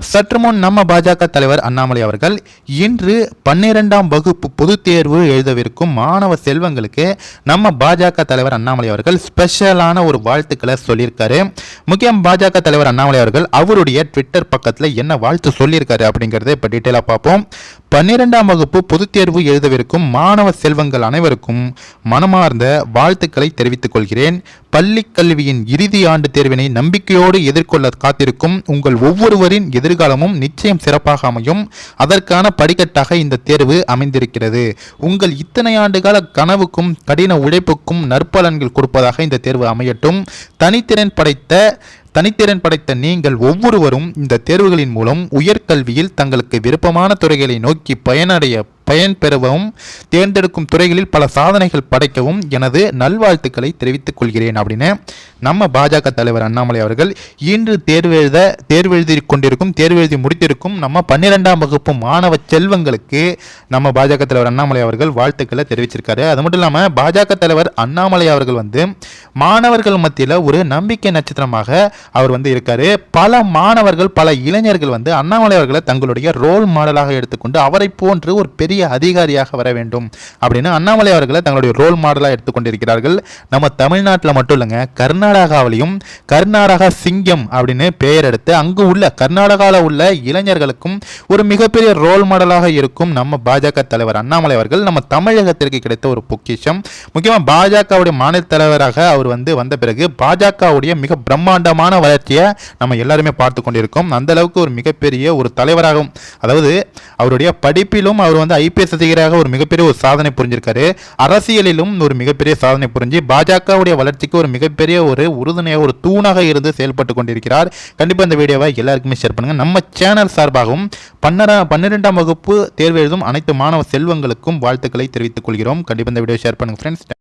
சற்று முன் நம்ம பாஜக தலைவர் அண்ணாமலை அவர்கள் இன்று பன்னிரெண்டாம் வகுப்பு பொதுத் தேர்வு எழுதவிருக்கும் மாணவ செல்வங்களுக்கு நம்ம பாஜக தலைவர் அண்ணாமலை அவர்கள் ஸ்பெஷலான ஒரு வாழ்த்துக்களை சொல்லியிருக்காரு. முக்கியம் பாஜக தலைவர் அண்ணாமலை அவர்கள் அவருடைய ட்விட்டர் பக்கத்தில் என்ன வாழ்த்து சொல்லியிருக்காரு அப்படிங்கிறத இப்போ டீட்டெயிலாக பார்ப்போம். பன்னிரெண்டாம் வகுப்பு பொதுத் தேர்வு எழுதவிருக்கும் மாணவ செல்வங்கள் அனைவருக்கும் மனமார்ந்த வாழ்த்துக்களை தெரிவித்துக் கொள்கிறேன். பள்ளி கல்வியின் இறுதி ஆண்டு தேர்வினை நம்பிக்கையோடு எதிர்கொள்ள காத்திருக்கும் உங்கள் ஒவ்வொருவரின் எதிர்காலமும் நிச்சயம் சிறப்பாக அமையும். அதற்கான படிக்கட்டாக இந்த தேர்வு அமைந்திருக்கிறது. உங்கள் இத்தனை ஆண்டுகால கனவுக்கும் கடின உழைப்புக்கும் நற்பலன்கள் கொடுப்பதாக இந்த தேர்வு அமையட்டும். தனித்திறன் படைத்த தனித்திறன் படைத்த நீங்கள் ஒவ்வொருவரும் இந்த தேர்வுகளின் மூலம் உயர்கல்வியில் தங்களுக்கு விருப்பமான துறைகளை நோக்கி பயனடைய பயன் பெறவும் தேர்ந்தெடுக்கும் துறைகளில் பல சாதனைகள் படைக்கவும் எனது நல்வாழ்த்துக்களை தெரிவித்துக் கொள்கிறேன் அப்படின்னு நம்ம பாஜக தலைவர் அண்ணாமலை அவர்கள் இன்று தேர்வு எழுத தேர்வு எழுதி கொண்டிருக்கும் தேர்வு எழுதி முடித்திருக்கும் நம்ம பன்னிரெண்டாம் வகுப்பு மாணவ செல்வங்களுக்கு நம்ம பாஜக தலைவர் அண்ணாமலை அவர்கள் வாழ்த்துக்களை தெரிவிச்சிருக்காரு. அது மட்டும் இல்லாமல் பாஜக தலைவர் அண்ணாமலை அவர்கள் வந்து மாணவர்கள் மத்தியில் ஒரு நம்பிக்கை நட்சத்திரமாக அவர் வந்து இருக்காரு. பல மாணவர்கள் பல இளைஞர்கள் வந்து அண்ணாமலை அவர்களை தங்களுடைய ரோல் மாடலாக எடுத்துக்கொண்டு அவரை போன்று ஒரு பெரிய அதிகாரியாக வர வேண்டும் அப்படின்னு அண்ணாமலை அவர்களை தங்களுடைய ரோல் மாடலாக எடுத்துக்கொண்டிருக்கிறார்கள். நம்ம தமிழ்நாட்டில் மட்டும் இல்லைங்க கர்நாடகாவிலையும் கர்நாடகா சிங்கம் அப்படின்னு பெயர் எடுத்து அங்கு உள்ள கர்நாடகாவில் உள்ள இளைஞர்களுக்கும் ஒரு மிகப்பெரிய ரோல் மாடலாக இருக்கும் நம்ம பாஜக தலைவர் அண்ணாமலை அவர்கள். நம்ம தமிழகத்திற்கு கிடைத்த ஒரு பொக்கிஷம். முக்கியமாக பாஜகவுடைய மாநில தலைவராக அவர் வந்து வந்த பிறகு பாஜகவுடைய மிக பிரம்மாண்டமான வளர்ச்சியை நம்ம எல்லாருமே பார்த்து கொண்டிருக்கோம். அந்த அளவுக்கு ஒரு மிகப்பெரிய ஒரு தலைவராகவும் அதாவது அவருடைய படிப்பிலும் அவர் வந்து ஐ ஐபிஎஸ் அதிகாரியாக ஒரு மிகப்பெரிய ஒரு சாதனை புரிஞ்சிருக்காரு. அரசியலிலும் ஒரு மிகப்பெரிய சாதனை புரிஞ்சு பாஜகவுடைய வளர்ச்சிக்கு ஒரு மிகப்பெரிய ஒரு உறுதுணையாக ஒரு தூணாக இருந்து செயல்பட்டு கொண்டிருக்கிறார். கண்டிப்பாக இந்த வீடியோவை எல்லாருக்குமே ஷேர் பண்ணுங்க. நம்ம சேனல் சார்பாகவும் பன்னரா பன்னிரெண்டாம் வகுப்பு தேர்வு எழுதும் அனைத்து மாணவ செல்வங்களுக்கும் வாழ்த்துக்களை தெரிவித்துக் கொள்கிறோம். கண்டிப்பாக இந்த வீடியோ ஷேர் பண்ணுங்க ஃப்ரெண்ட்ஸ்